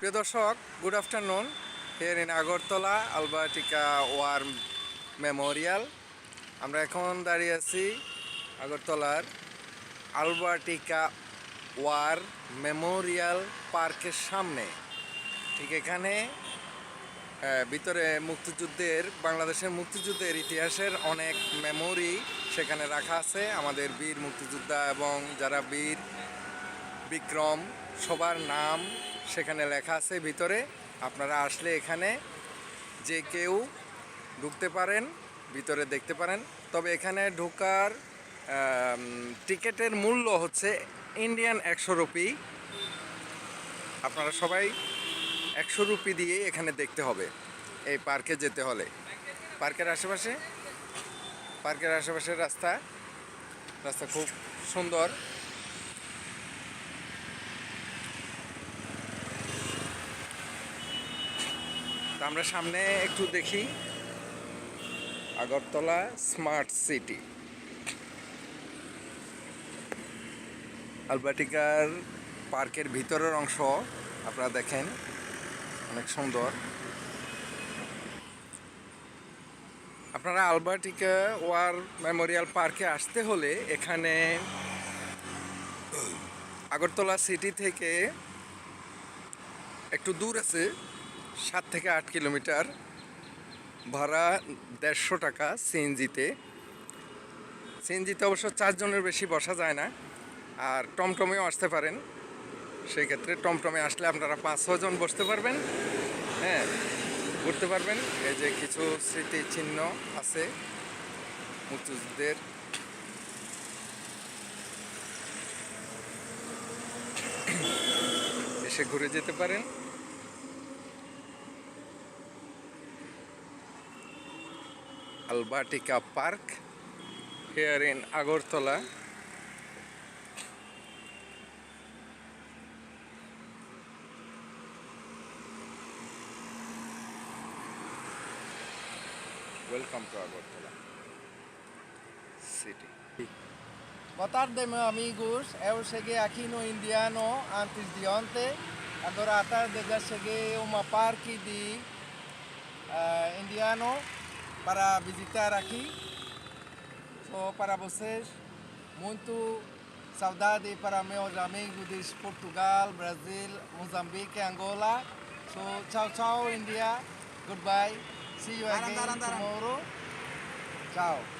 প্রিয় দর্শক good afternoon here in Agartala Albert Ekka war memorial আমরা এখন দাঁড়িয়ে আছি আগরতলার আলবার্টিকা ওয়ার মেমোরিয়াল পার্কের সামনে। ঠিক এখানে ভিতরে মুক্তিযুদ্ধের, বাংলাদেশের মুক্তিযুদ্ধের ইতিহাসের অনেক মেমোরি সেখানে রাখা আছে। আমাদের বীর মুক্তিযোদ্ধা এবং যারা বীর, বিক্রম, সবার নাম সেখানে লেখা আছে ভিতরে, আপনারা আসলে এখানে যে কেউ ঢুকতে পারেন, ভিতরে দেখতে পারেন। তবে এখানে ঢোকার টিকেটের মূল্য হচ্ছে ইন্ডিয়ান একশো রুপি। আপনারা সবাই একশো রুপি দিয়ে এখানে দেখতে হবে, এই পার্কে যেতে হলে। পার্কের আশেপাশে, পার্কের আশেপাশের রাস্তা রাস্তা খুব সুন্দর। আমরা সামনে একটু দেখি আগরতলা স্মার্ট সিটি। আলবাটিকার পার্কের ভিতরের অংশ আপনারা দেখেন, অনেক সুন্দর। আপনারা আলবার্টিকা ওয়ার মেমোরিয়াল পার্কে আসতে হলে এখানে আগরতলা সিটি থেকে একটু দূর আছে। সাত থেকে আট কিলোমিটার ভাড়া দেড়শো টাকা সিএনজিতে। সিএনজিতে অবশ্য চারজনের বেশি বসা যায় না, আর টমটমেও আসতে পারেন। সেই ক্ষেত্রে টমটমে আসলে আপনারা পাঁচ ছজন বসতে পারবেন। হ্যাঁ ঘুরতে পারবেন। এই যে কিছু স্মৃতি চিহ্ন আছে মুক্তিযুদ্ধের। এসে ঘুরে যেতে পারেন। Albatica Park here in Agortola. Welcome to Agortola City. Boa tarde, meus amigos. Eu cheguei aqui no Indiano antes de ontem. Agora à tarde já cheguei a uma parque de eh, Indiano para visitar aqui. Só para vocês, muito saudade para meus amigos de Portugal, Brasil, Moçambique, Angola. So, ciao, ciao, India. Goodbye. See you again tomorrow. Ciao.